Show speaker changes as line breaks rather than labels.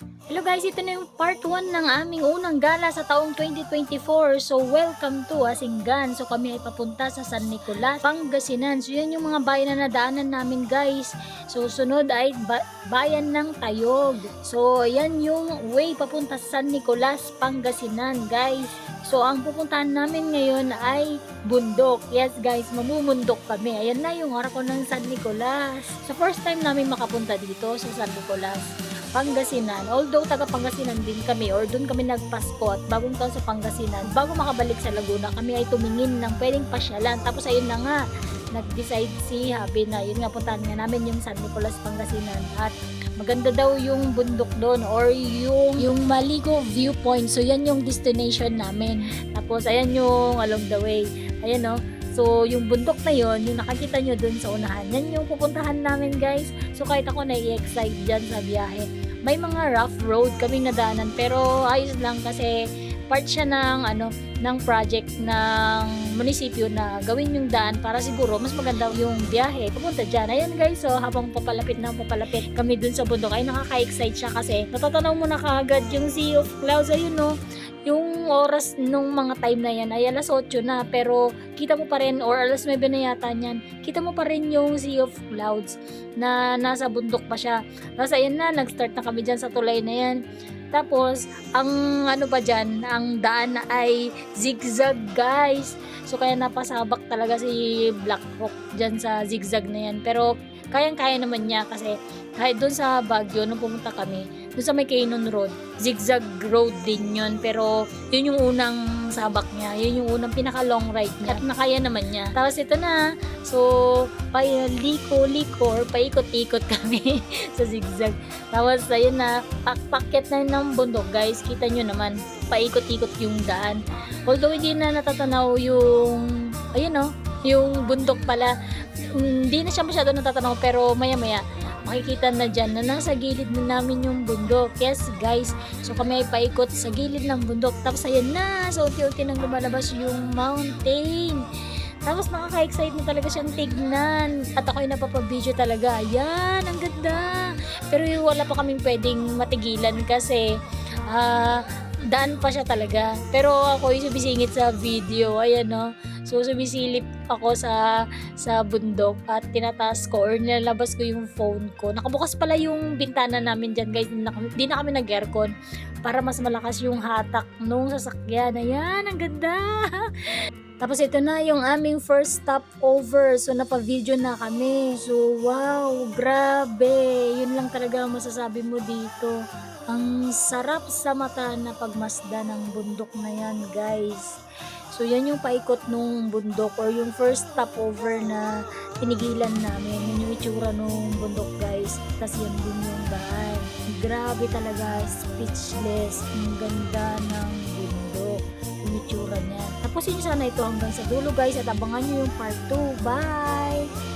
Hello guys, ito na yung part 1 ng aming unang gala sa taong 2024. So welcome to Asinggan. So kami ay papunta sa San Nicolas, Pangasinan. So yan yung mga bayan na nadaanan namin guys. So sunod ay ba- bayan ng Tayog. So yan yung way papunta sa San Nicolas, Pangasinan guys. So ang pupuntahan namin ngayon ay bundok. Yes guys, mamumundok kami. Ayan na yung harap ko ng San Nicolas. So first time namin makapunta dito sa San Nicolas. Pangasinan. Although taga Pangasinan din kami or doon kami nagpasko at bagong taon sa Pangasinan. Bago makabalik sa Laguna, kami ay tumingin ng pwedeng pasyalan. Tapos ayun na nga, nag-decide si Habi na yun nga puntahan nga namin yung San Nicolas Pangasinan at maganda daw yung bundok doon or yung yung Maligo viewpoint. So yan yung destination namin. Tapos ayan yung along the way. Ayan no. So, yung bundok na yon yung nakakita nyo dun sa unahan, yan yung pupuntahan namin guys. So, kahit ako na-excite dyan sa biyahe. May mga rough road kaming nadaanan, pero ayos lang kasi part siya ng, ano, ng project ng munisipyo na gawin yung daan para siguro mas maganda yung biyahe papunta dyan. Ayan guys, so habang papalapit na papalapit kami dun sa bundok, ay nakaka-excite siya kasi natatanaw mo na kaagad yung Sea of Clouds. Ayun no, yung oras nung mga time na yan ay alas 8 na pero kita mo pa rin or alas 9 na yata niyan kita mo pa rin yung Sea of Clouds na nasa bundok pa siya. Tapos ayun na nag-start na kami dyan sa tulay na yan. Tapos ang ano pa dyan ang daan ay zigzag guys. So kaya napasabak talaga si Black Hawk dyan sa zigzag na yan. Pero kayang-kaya naman niya kasi kahit doon sa Baguio nung pumunta kami doon sa may Canyon Road zigzag road din yun. Pero yun yung unang sabak niya. Yun yung unang pinaka long ride niya. At nakaya naman niya. Tapos ito na. So paliko-liko or paikot-ikot kami sa zigzag. Tapos ayun na. Pakpakyat na ng bundok guys. Kita nyo naman. Paikot-ikot yung daan. Although hindi na natatanaw yung ayun no yung bundok pala. Hindi na siya masyado natatanaw pero maya maya makikita na dyan na nasa gilid na namin yung bundok. Yes, guys. So, kami ay paikot sa gilid ng bundok. Tapos, ayan na. So, unti-unti nang lumalabas yung mountain. Tapos, nakaka-excite na talaga siyang tignan. At ako'y napapabideo talaga. Ayan, ang ganda. Pero wala pa kaming pwedeng matigilan kasi ah, daan pa siya talaga. Pero ako yung sumisingit sa video. Ayan, no. So, sumisilip ako sa sa bundok at tinataas ko or nilalabas ko yung phone ko. Nakabukas pala yung bintana namin dyan guys. Di na kami, di na kami nag-aircon para mas malakas yung hatak nung sasakyan. Ayan, ang ganda! Tapos ito na yung aming first stop over. So napa-video na kami. So wow, grabe. Yun lang talaga ang masasabi mo dito. Ang sarap sa mata na pagmasda ng bundok na yan, guys. So yan yung paikot nung bundok or yung first stopover na tinigilan namin. Yun yung itsura nung bundok guys. Tapos yan din yung daan. Grabe talaga, speechless. Ang ganda ng bundok. Tapusin sana ito hanggang sa dulo guys at abangan nyo yung part 2. Bye!